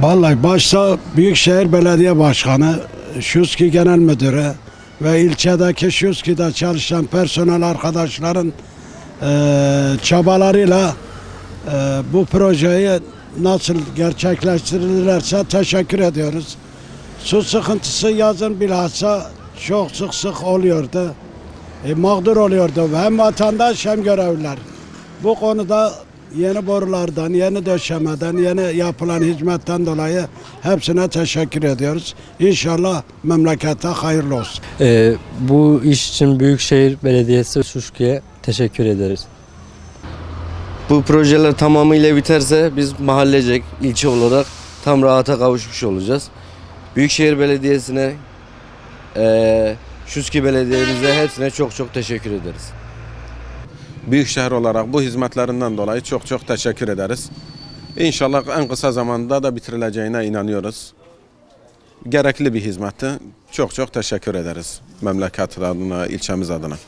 Vallahi başta Büyükşehir Belediye Başkanı, Şuski Genel Müdürü ve ilçedeki Şuski'de çalışan personel arkadaşların eee, çabalarıyla eee, bu projeyi nasıl gerçekleştirilirse teşekkür ediyoruz. Su sıkıntısı yazın bilhassa çok sık sık oluyordu. E, mağdur oluyordu hem vatandaş hem görevliler. Bu konuda yeni borulardan, yeni döşemeden, yeni yapılan hizmetten dolayı hepsine teşekkür ediyoruz. İnşallah memlekete hayırlı olsun. Ee, bu iş için Büyükşehir Belediyesi Şuşki'ye teşekkür ederiz. Bu projeler tamamıyla biterse biz mahallecek, ilçe olarak tam rahata kavuşmuş olacağız. Büyükşehir Belediyesi'ne, eee Şuski Belediye'mize hepsine çok çok teşekkür ederiz. Büyükşehir olarak bu hizmetlerinden dolayı çok çok teşekkür ederiz. İnşallah en kısa zamanda da bitirileceğine inanıyoruz. Gerekli bir hizmetti. Çok çok teşekkür ederiz memleket adına, ilçemiz adına.